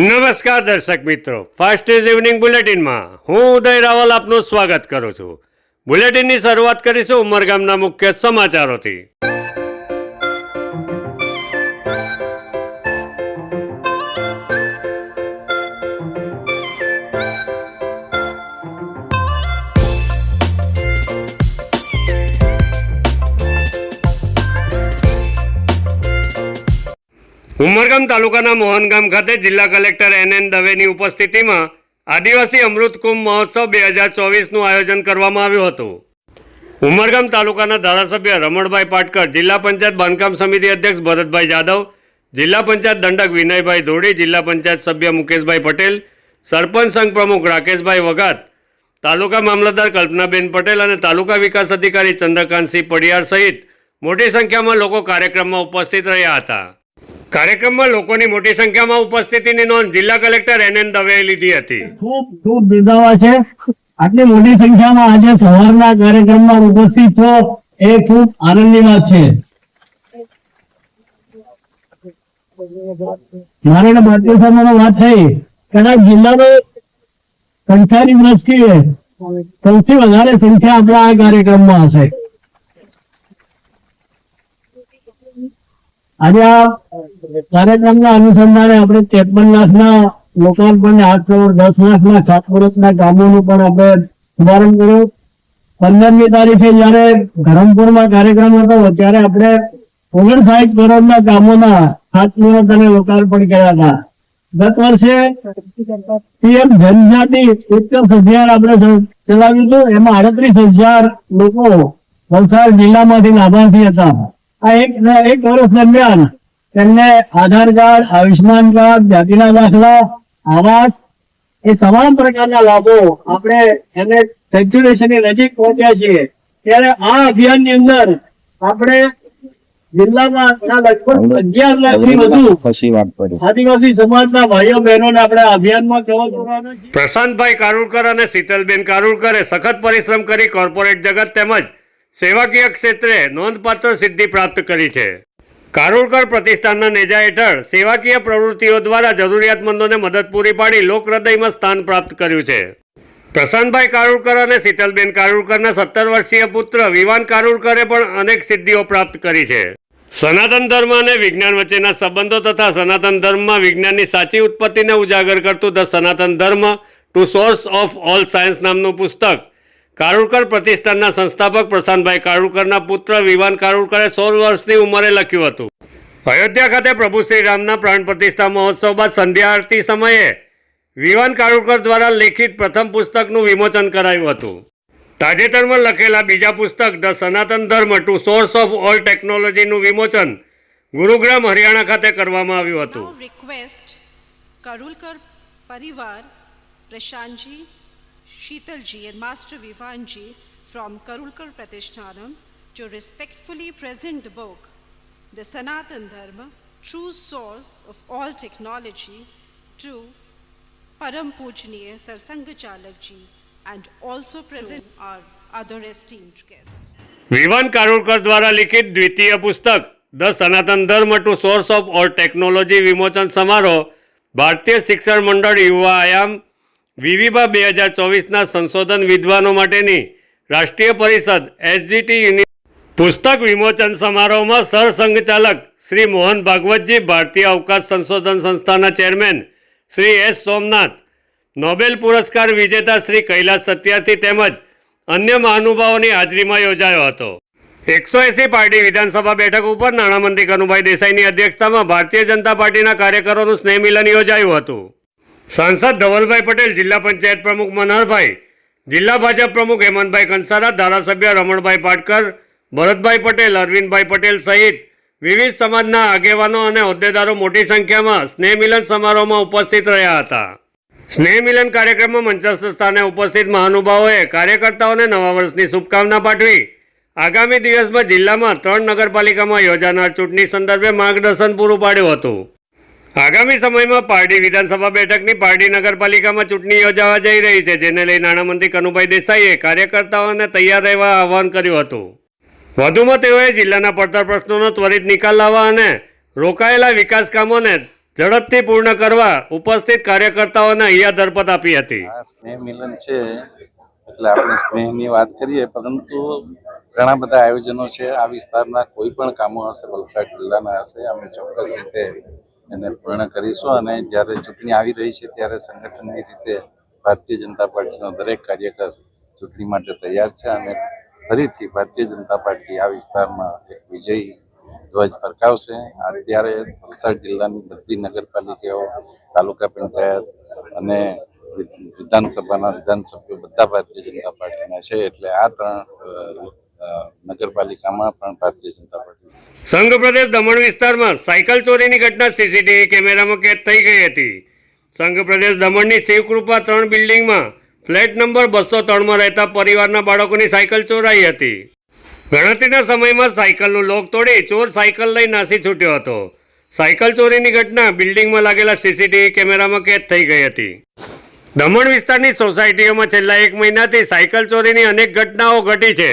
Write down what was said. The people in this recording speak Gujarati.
નમસ્કાર દર્શક મિત્રો. ફાસ્ટ ન્યૂઝ ઇવનિંગ બુલેટિનમાં હું ઉદય રાવલ આપનું સ્વાગત કરું છું. બુલેટિનની શરૂઆત કરીશું ઉમરગામના મુખ્ય સમાચારોથી. ઉમરગામ તાલુકાના મોહનગામ ખાતે જિલ્લા કલેક્ટર એન એન દવેની ઉપસ્થિતિમાં આદિવાસી અમૃત કુંભ મહોત્સવ બે હજાર ચોવીસનું આયોજન કરવામાં આવ્યું હતું. ઉમરગામ તાલુકાના ધારાસભ્ય રમણભાઈ પાટકર, જિલ્લા પંચાયત બાંધકામ સમિતિ અધ્યક્ષ ભરતભાઈ જાદવ, જિલ્લા પંચાયત દંડક વિનયભાઈ ધોડી જિલ્લા પંચાયત સભ્ય મુકેશભાઈ પટેલ, સરપંચ સંઘ પ્રમુખ રાકેશભાઈ વઘાત, તાલુકા મામલતદાર કલ્પનાબેન પટેલ અને તાલુકા વિકાસ અધિકારી ચંદ્રકાંતસિંહ પડિયાર સહિત મોટી સંખ્યામાં લોકો કાર્યક્રમમાં ઉપસ્થિત રહ્યા હતા. કાર્યક્રમમાં લોકોની મોટી સંખ્યામાં ઉપસ્થિતિની નોંધ જિલ્લા કલેક્ટર એન એન દવેએ લીધી હતી. ખૂબ ખૂબ બિરદાવા છે. આટલી મોટી સંખ્યામાં આજે સવારના કાર્યક્રમમાં ઉપસ્થિત છો એ ખૂબ આનંદની વાત છે. મારે ને ભારતીય સમાજમાં વાત થઈ. કદાચ જિલ્લાનો સંખ્યાની દ્રષ્ટિએ સૌથી વધારે સંખ્યા આપણા આ કાર્યક્રમમાં હશે. આજે આ કાર્યક્રમના અનુસંધાને આપણે ત્રેપન લાખના લોકાર્પણ આઠ કરોડ દસ લાખના ખાતમુહૂર્તના કામોનું પણ આપણે શુભારંભ કર્યો. પંદરમી તારીખે જયારે ધરમપુરમાં કાર્યક્રમ હતો, ત્યારે આપણે ઓગણસાઠ કરોડના કામોના ખાતમુહૂર્ત અને લોકાર્પણ કર્યા હતા. ગત વર્ષે પીએમ જનજાતિ ઉત્કર્ષ અભિયાન આપણે ચલાવ્યું હતું. એમાં આડત્રીસ હજાર લોકો વલસાડ જિલ્લામાંથી લાભાર્થી હતા. આ એક એક વર્ષ દરમિયાન તેમને આધાર કાર્ડ આયુષ્માન કાર્ડ જાતિના દાખલા આવાસ એ તમામ પ્રકારના લાભો આપણે એને સેચ્યુરેશનની નજીક પહોંચ્યા છીએ. ત્યારે આ અભિયાનની અંદર આપણે જિલ્લામાં લગભગ અગિયાર લાખથી વધુ આદિવાસી સમાજના ભાઈઓ બહેનોને આપણે આ અભિયાનમાં કવર કરવાના પ્રશાંતભાઈ કારુડકર અને શીતલબેન કારુડકરે સખત પરિશ્રમ કરી કોર્પોરેટ જગત તેમજ સેવાકીય ક્ષેત્રે નોંધપાત્ર સિદ્ધિ પ્રાપ્ત કરી છે. કારુડકર પ્રતિષ્ઠાનના નેજા હેઠળ સેવાકીય પ્રવૃત્તિઓ દ્વારા જરૂરિયાતમંદોને મદદ પૂરી પાડી લોકહૃદયમાં સ્થાન પ્રાપ્ત કર્યું છે. પ્રશાંતભાઈ કારુડકર અને શીતલબેન કારુડકરના સત્તર વર્ષીય પુત્ર વિવાન કારુરકરે પણ અનેક સિદ્ધિઓ પ્રાપ્ત કરી છે. સનાતન ધર્મ અને વિજ્ઞાન વચ્ચેના સંબંધો તથા સનાતન ધર્મમાં વિજ્ઞાનની સાચી ઉત્પત્તિને ઉજાગર કરતું the Sanatan Dharma, to source of all science નામનું પુસ્તક કારુડકર પ્રતિષ્ઠાનના સંસ્થાપક પ્રશાંતભાઈ કારુડકરના પુત્ર વિવાન કારુડકરે સોળ વર્ષની ઉંમરે લખ્યું હતું. અયોધ્યા ખાતે પ્રભુ શ્રી રામના પ્રાણ પ્રતિષ્ઠા મહોત્સવ બાદ સંધ્યા આરતી સમયે વિવાન કારુડકર દ્વારા લેખિત પ્રથમ પુસ્તકનું વિમોચન કરાયું હતું. તાજેતરમાં લખેલા બીજા પુસ્તક the Sanatan Dharma to source of all ટેકનોલોજીનું વિમોચન ગુરુગ્રામ હરિયાણા ખાતે કરવામાં આવ્યું હતું. રિક્વેસ્ટ કરુલકર પરિવાર Prashantji, Sheetalji and Master Vivanji from Karulkar Pratishtanam to respectfully present the book, The Sanatan Dharma, True Source of All Technology to Param Pujniya Sarsanga Chalakji and also present our other esteemed guests. Vivaan કારુડકર દ્વારા લિખિત દ્વિતીય પુસ્તક the Sanatan Dharma to source of all technology વિમોચન સમારોહ ભારતીય શિક્ષણ મંડળ યુવા આયામ વિવિબા બે હજાર ચોવીસના સંશોધન વિદ્વાનો માટેની રાષ્ટ્રીય પરિષદ એસજીટી પુસ્તક વિમોચન સમારોહમાં સરસંઘચાલક શ્રી મોહન ભાગવતજી, ભારતીય અવકાશ સંશોધન સંસ્થાના chairman Shri S Somanath, Nobel પુરસ્કાર વિજેતા શ્રી કૈલાસ સત્યાર્થી તેમજ અન્ય મહાનુભાવોની હાજરીમાં યોજાયો હતો. એકસો એસી પાર્ટી વિધાનસભા બેઠક ઉપર નાણામંત્રી કનુભાઈ દેસાઈની અધ્યક્ષતામાં ભારતીય જનતા પાર્ટીના કાર્યકરોનું સ્નેહ મિલન યોજાયું હતું. સાંસદ ધવલભાઈ પટેલ, જિલ્લા પંચાયત પ્રમુખ મનહરભાઈ, જિલ્લા ભાજપ પ્રમુખ હેમંતભાઈ કંસારા, ધારાસભ્ય રમણભાઈ પાટકર, ભરતભાઈ પટેલ, અરવિંદભાઈ પટેલ સહિત વિવિધ સમાજના આગેવાનો અને હોદ્દેદારો મોટી સંખ્યામાં સ્નેહ મિલન સમારોહમાં ઉપસ્થિત રહ્યા હતા. સ્નેહ મિલન કાર્યક્રમમાં મંચસ્થ સ્થાને ઉપસ્થિત મહાનુભાવોએ કાર્યકર્તાઓને નવા વર્ષની શુભકામના પાઠવી. આગામી દિવસમાં જિલ્લામાં ત્રણ નગરપાલિકામાં યોજાનાર ચૂંટણી સંદર્ભે માર્ગદર્શન પૂરું પાડ્યું હતું. આગામી સમયમાં પાર્ટી વિધાનસભા બેઠકની પાર્ટી નગરપાલિકામાં ચૂંટણી યોજાવા જઈ રહી છે, જેને લઈ નાણામંત્રી કનુભાઈ દેસાઈએ કાર્યકર્તાઓને તૈયાર રહેવા આહવાન કર્યું હતું. વધુમાં તેઓએ જિલ્લાના પડતર પ્રશ્નોનો ત્વરિત નિકાલ લાવવા અને રોકાયેલા વિકાસ કામોને ઝડપથી પૂર્ણ કરવા ઉપસ્થિત કાર્યકર્તાઓને અહીંયા ધરપત આપી હતી. એટલે આપણે સ્નેહની વાત કરીએ, પરંતુ ઘણા બધા આયોજનો છે. આ વિસ્તારના કોઈ પણ કામો હશે, વલસાડ જિલ્લાના હશે, અમે ચોક્કસ રીતે એને પૂર્ણ કરીશું અને જ્યારે ચૂંટણી આવી રહી છે ત્યારે સંગઠનની રીતે ભારતીય જનતા પાર્ટીનો દરેક કાર્યકર ચૂંટણી માટે તૈયાર છે અને ફરીથી ભારતીય જનતા પાર્ટી આ વિસ્તારમાં એક વિજયી ધ્વજ ફરકાવશે. અત્યારે વલસાડ જિલ્લાની બધી નગરપાલિકાઓ, તાલુકા પંચાયત અને વિધાનસભાના વિધાનસભ્યો બધા ભારતીય જનતા પાર્ટીના છે. એટલે આ ત્રણ નગરપાલિકામાં પણ ભારતીય જનતા પાર્ટી. સંઘ પ્રદેશ દમણ વિસ્તારમાં સાયકલ ચોરીની ઘટના સીસીટીવી કેમેરામાં કેદ થઈ ગઈ હતી. સંઘ પ્રદેશ દમણની શિવકૃપા ત્રણ બિલ્ડિંગમાં ફ્લેટ નંબર બસો ત્રણમાં રહેતા પરિવારના બાળકોની સાયકલ ચોરાઈ હતી. ગણતરીના સમયમાં સાયકલનું લોક તોડી ચોર સાયકલ લઈ નાસી છૂટ્યો હતો. સાયકલ ચોરીની ઘટના બિલ્ડિંગમાં લાગેલા સીસીટીવી કેમેરામાં કેદ થઈ ગઈ હતી. દમણ વિસ્તારની સોસાયટીઓમાં છેલ્લા એક મહિનાથી સાયકલ ચોરીની અનેક ઘટનાઓ ઘટી છે.